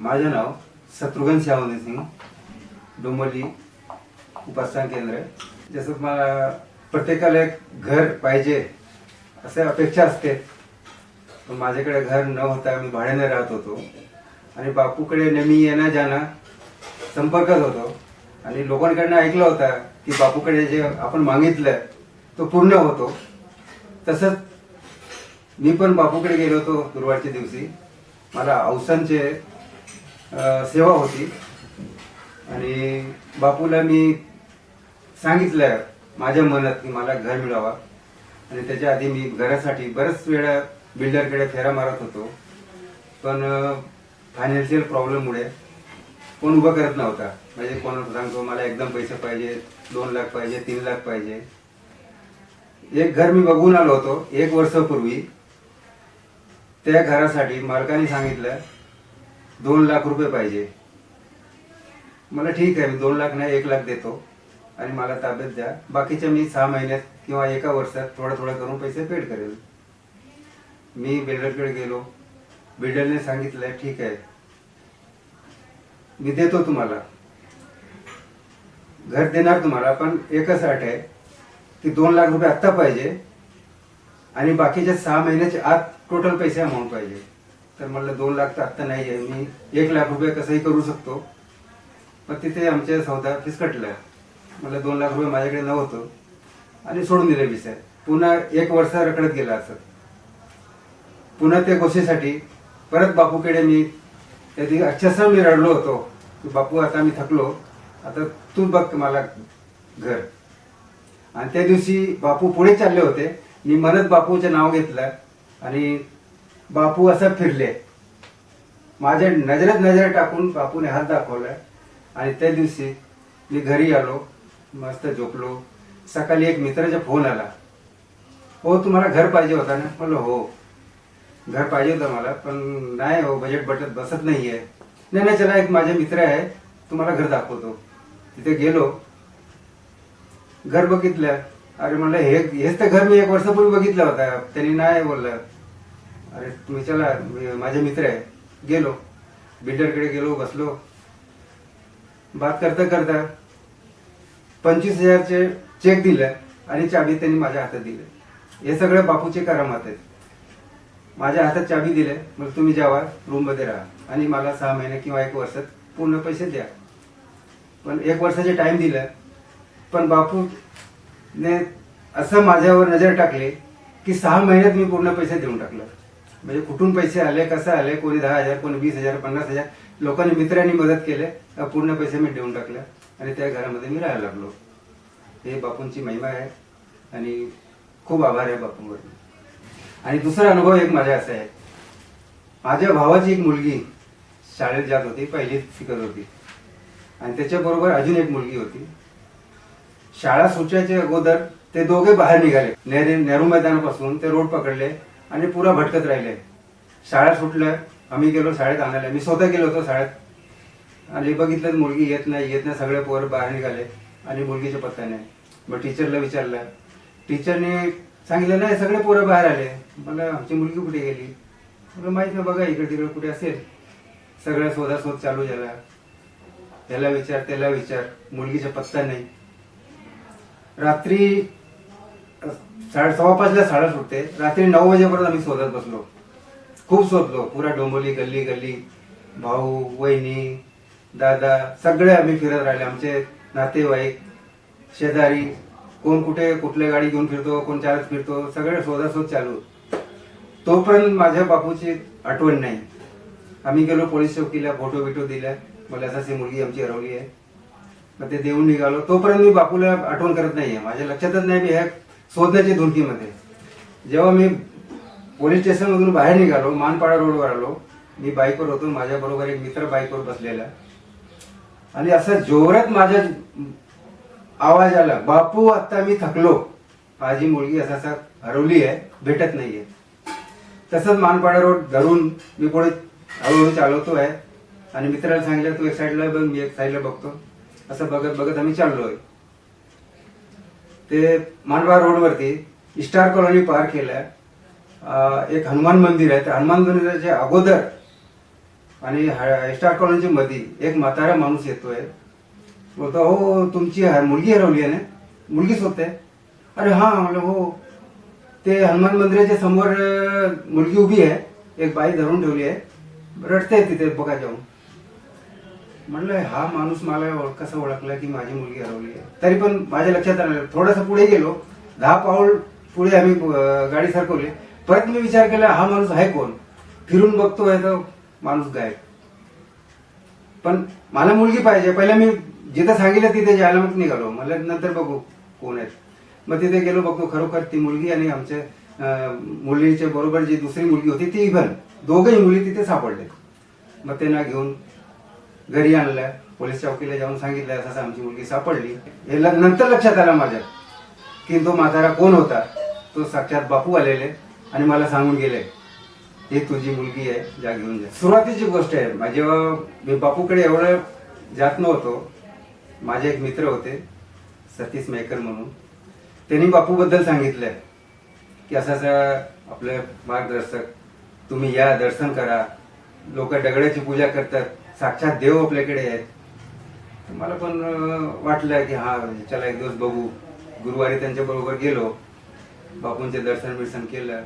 माझं नाव शत्रुघ्न श्यामोनी सिंग डोंबली उपासना केंद्र जसं मला प्रत्येकाला एक घर पाहिजे असं अपेक्षा असते. पण माझ्याकडे घर न होता मी भाड्याने राहत होतो. आणि बापूकडे नेहमी येणं जाणं संपर्कात होतो. आणि लोकांकडनं ऐकलं होतं की बापूकडे जे आपण मागितलं तो पूर्ण होतो. तसंच मी पण बापूकडे गेलो होतो गुरुवारच्या दिवशी. मला औसांचे सेवा होती. आणि बापूला मी सांगितलं माझ्या मनात की मला घर मिळावा. आणि त्याच्या आधी मी घरासाठी बरेच वेळा बिल्डरकडे फेरा मारत होतो. पण फायनान्शियल प्रॉब्लेममुळे कोण उभं करत नव्हता. म्हणजे कोण सांगतो मला एकदम पैसे पाहिजे दोन लाख पाहिजे तीन लाख पाहिजे. एक घर मी बघून आलो होतो एक वर्षापूर्वी. त्या घरासाठी मालकाने सांगितलं दोन लाख रुपये पाहिजे. मला ठीक आहे मी दोन लाख नाही एक लाख देतो. आणि मला ताब्यात द्या. बाकीच्या मी सहा महिन्यात किंवा एका वर्षात थोडं थोडा करून पैसे पेड करेल. मी बिल्डरकडे गेलो. बिल्डरने सांगितलं ठीक आहे. मी देतो तुम्हाला. घर देणार तुम्हाला पण एकच अट आहे. की दोन लाख रुपये आत्ता पाहिजे. आणि बाकीच्या सहा महिन्याच्या आत टोटल पैसे अमाऊंट पाहिजे. तर म्हणलं दोन लाख तर आत्ता नाही आहे मी एक लाख रुपये कसंही करू शकतो. पण तिथे आमच्या सौदा फिसकटलं मला दोन लाख रुपये माझ्याकडे नव्हतं. आणि सोडून दिले विषय पुन्हा एक वर्ष रखडत गेला असं. पुन्हा त्या गोष्टीसाठी परत बापूकडे मी त्याची अक्षरशः मी रडलो होतो. की बापू आता मी थकलो. आता तू बघ मला घर. आणि त्या दिवशी बापू पुढे चालले होते. मी म्हणत बापूचं नाव घेतलं. आणि बापू असं फिरले. माझ्या नजरेत नजर टाकून बापूने हात दाखवलाय. आणि त्या दिवशी मी घरी आलो मस्त झोपलो. सकाळी एक मित्राचा फोन आला. हो तुम्हाला घर पाहिजे होता ना? म्हणलं हो. घर पाहिजे होतं मला पण नाही हो बजेट बटत बसत नाही आहे नाही नाही चला एक माझे मित्र आहे तुम्हाला घर दाखवतो. तिथे गेलो. घर बघितलं. अरे म्हणलं हे हेच तर घर मी एक वर्षापूर्वी बघितलं होता. त्यांनी नाही बोललं. अरे तुम्ही चला मी- माझे मित्र आहे. गेलो. बिल्डरकडे गेलो बसलो. बात करता करता पंचवीस हजारचे चेक दिलं आणि चाबी त्यांनी माझ्या हातात दिले. हे सगळं बापूचे करामात आहेत. माझ्या हातात चाबी दिले मग तुम्ही जावा रूममध्ये राहा. आणि मला सहा महिने किंवा एक वर्षात पूर्ण पैसे द्या. पण एक वर्षाचे टाइम दिलं. पण बापूने असं माझ्यावर नजर टाकली की सहा महिन्यात मी पूर्ण पैसे देऊन टाकलं. म्हणजे कुठून पैसे आले कसं आले कोणी दहा हजार कोणी वीस हजार पन्नास हजार लोकांनी मित्रांनी मदत केले पूर्ण पैसे मी देऊन टाकले आणि त्या घरामध्ये मी राहायला लागलो. हे बापूंची महिमा आहे आणि खूप आभार आहे बापूंवर. आणि दुसरा अनुभव एक माझा असा आहे. माझ्या भावाची एक मुलगी शाळेत जात होती पहिलीत शिकत होती. आणि त्याच्याबरोबर अजून एक मुलगी होती. शाळा सुटायच्या अगोदर ते दोघे बाहेर निघाले. नेहरू नेहरू मैदानापासून ते रोड पकडले. आणि पुरा भटकत राहिले. शाळा सुटल्या आम्ही गेलो शाळेत आणायला. मी स्वतः गेलो होतो शाळेत. आणि बघितलं मुलगी येत नाही येत नाही सगळे पोरं बाहेर निघाले. आणि मुलगीचा पत्ता नाही मग टीचरला विचारलं. टीचरने सांगितलं नाही सगळे पोरं बाहेर आले. मला आमची मुलगी कुठे गेली? मला माहीत नाही बघा इकडे तिकडे कुठे असेल. सगळ्या शोधाशोध चालू झाला. त्याला विचार त्याला विचार. मुलगीचा पत्ता नाही रात्री साडे सव्वा पाचला शाळा सुटते. रात्री नऊ वाजेपर्यंत आम्ही शोधत बसलो. खूप शोधलो पुरा डोंबोली गल्ली गल्ली. भाऊ वहिनी दादा सगळे आम्ही फिरत राहिले. आमचे नातेवाईक शेजारी कोण कुठे कुठल्या गाडी घेऊन फिरतो कोण चालत फिरतो सगळे शोधाशोध चालू. तोपर्यंत माझ्या बापूची आठवण नाही. आम्ही गेलो पोलीस चौकीला फोटो बिटो दिला. मला असाच ही मुलगी आमची हरवली आहे. मग ते देऊन निघालो. तोपर्यंत मी बापूला आठवण करत नाही आहे माझ्या लक्षातच नाही मी ह्या शोधण्याच्या धुनकीमध्ये जेव्हा मी पोलीस स्टेशनमधून बाहेर निघालो मानपाडा रोडवर आलो मी बाईकवर होतो माझ्याबरोबर एक मित्र बाईकवर बसलेला. आणि असं जोरात माझ्या आवाज आला बापू आता मी थकलो. माझी मुलगी असं असं हरवली आहे भेटत नाहीये. तसंच मानपाडा रोड धरून मी पुढे हळूहळू चालवतो आहे. आणि मित्राला सांगितलं तू एक साईडला बघ मी एक साईडला बघतो. असं बघत बघत आम्ही चाललो आहे ते मानवा रोडवरती स्टार कॉलनी पार केलं. एक हनुमान मंदिर आहे. त्या हनुमान मंदिराच्या अगोदर आणि स्टार कॉलनीच्या मध्ये एक म्हातारा माणूस येतोय. बोलतो हो, हो तुमची मुलगी हरवली आहे ना? मुलगीच होते. अरे हा. म्हणलं हो. ते हनुमान मंदिराच्या समोर मुलगी उभी आहे. एक बाई धरून ठेवली आहे. रडते तिथे बघा जाऊन. म्हणलं हा माणूस मला ओळख- कसं ओळखला की माझी मुलगी हरवली आहे? तरी पण माझ्या लक्षात आलं थोडंसं पुढे गेलो दहा पाऊल पुढे आम्ही गाडी सरकवली. परत मी विचार केला हा माणूस आहे कोण? फिरून बघतोय तर माणूस गायब. पण मला मुलगी पाहिजे. पहिला मी जिथं सांगितलं तिथे जायला मग निघालो. मला नंतर बघू कोण आहेत. मग तिथे गेलो बघतो खरोखर ती मुलगी आणि आमच्या मुलीच्या बरोबर जी दुसरी मुलगी होती ती इव्हन दोघही मुली तिथे सापडले. मग त्यांना घेऊन घरी आणलं पोलीस चौकीला जाऊन सांगितलं असं असं आमची मुलगी सापडली. हे नंतर लक्षात आलं माझ्या की तो म्हातारा कोण होता? तो साक्षात बापू आलेले आणि मला सांगून गेले ही तुझी मुलगी आहे जा घेऊन जा. सुरुवातीची गोष्ट आहे माझे मी बापूकडे एवढं जात नव्हतो माझे एक मित्र होते सतीश मेकर म्हणून त्यांनी बापूबद्दल सांगितलंय की असं असं आपलं मार्गदर्शक तुम्ही या दर्शन करा लोक दगडाची पूजा करतात साक्षात देव आपल्याकडे आहेत. मला पण वाटलं की हा चला एक दिवस बघू. गुरुवारी त्यांच्या बरोबर गेलो. बापूंचे दर्शन बिर्शन केलं.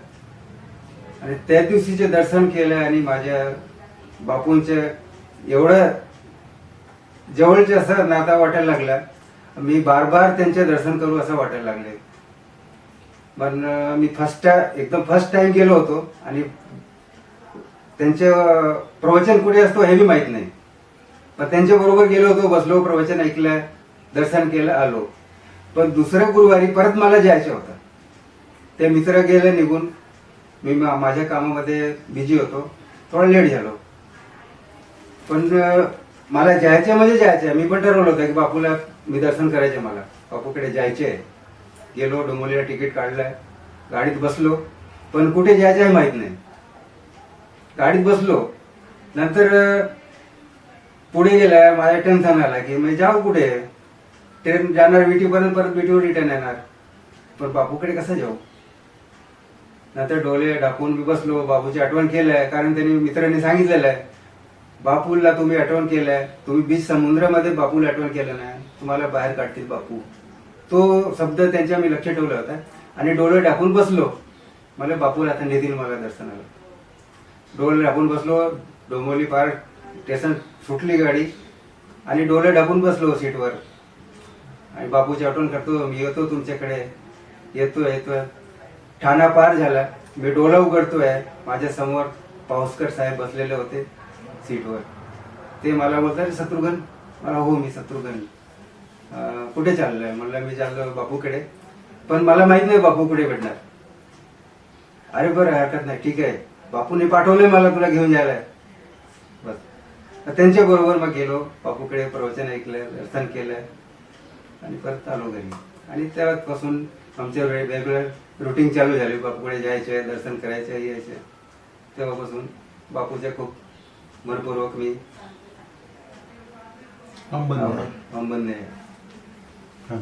आणि त्या दिवशीचे दर्शन केलं आणि माझ्या बापूंचे एवढं जवळचे असं नाता वाटायला लागला. मी बार बार त्यांचे दर्शन करू असं वाटायला लागले. पण मी फर्स्ट एकदम फर्स्ट टाइम गेलो होतो आणि त्यांचे प्रवचन कुठे असतो हे मी माहीत नाही. पण त्यांच्या बरोबर गेलो होतो बसलो प्रवचन ऐकलं दर्शन केलं आलो. पण दुसऱ्या गुरुवारी परत मला जायचं होतं. ते मित्र गेले निघून. मी मा- माझ्या कामामध्ये बिझी होतो. थोडा लेट झालो. पण मला जायचं म्हणजे जायचं. मी पण ठरवलं होतं की बापूला मी दर्शन करायचे मला. बापूकडे जायचे आहे गेलो डोंबोलीला तिकीट काढलं. गाडीत बसलो. पण कुठे जायचं आहे माहीत नाही. गाडीत बसलो. नंतर पुढे गेला माझ्या टेन्शन आला की मी जाऊ कुठे? ट्रेन जाणार विटीपर्यंत परत विटीवर रिटर्न येणार. पण बापूकडे कसं जाऊ? नंतर डोले डाकून मी बसलो. बापूची आठवण केलंय कारण त्यांनी मित्रांनी सांगितलेलं आहे बापूला तुम्ही आठवण केलंय. तुम्ही बीच समुद्रामध्ये बापूला आठवण केलं नाही. तुम्हाला बाहेर काढतील बापू. तो शब्द त्यांच्या मी लक्ष ठेवला होता आणि डोळे टाकून बसलो. मला बापूला आता निधील मला दर्शनाला. डोळे टाकून बसलो डोंबोली पार स्टेशन सुटली गाडी आणि डोळे टाकून बसलो सीटवर. आणि बापूची आठवण करतो मी येतो तुमच्याकडे येतो येतो ठाणा पार झाला मी डोला उघडतोय माझ्यासमोर पाऊसकर साहेब बसलेले होते सीटवर. ते मला बोलतात शत्रुघ्न. मला हो मी शत्रुघ्न. कुठे चाललोय? म्हणलं मी चाललो बापूकडे. पण मला माहीत नाही बापू कुठे भेटणार. अरे बरं हरकत नाही ठीक आहे. बापूने पाठवलंय मला तुला घेऊन जायला. बस. त्यांच्या बरोबर मग गेलो. बापूकडे प्रवचन ऐकलं दर्शन केलं. आणि परत आलो घरी. आणि तेव्हापासून आमचे रेग्युलर रुटीन चालू झाली. बापूकडे जायचे दर्शन करायचे यायचे. तेव्हापासून बापूचे खूप मनपूर्वक मी अंबन अंबन हां.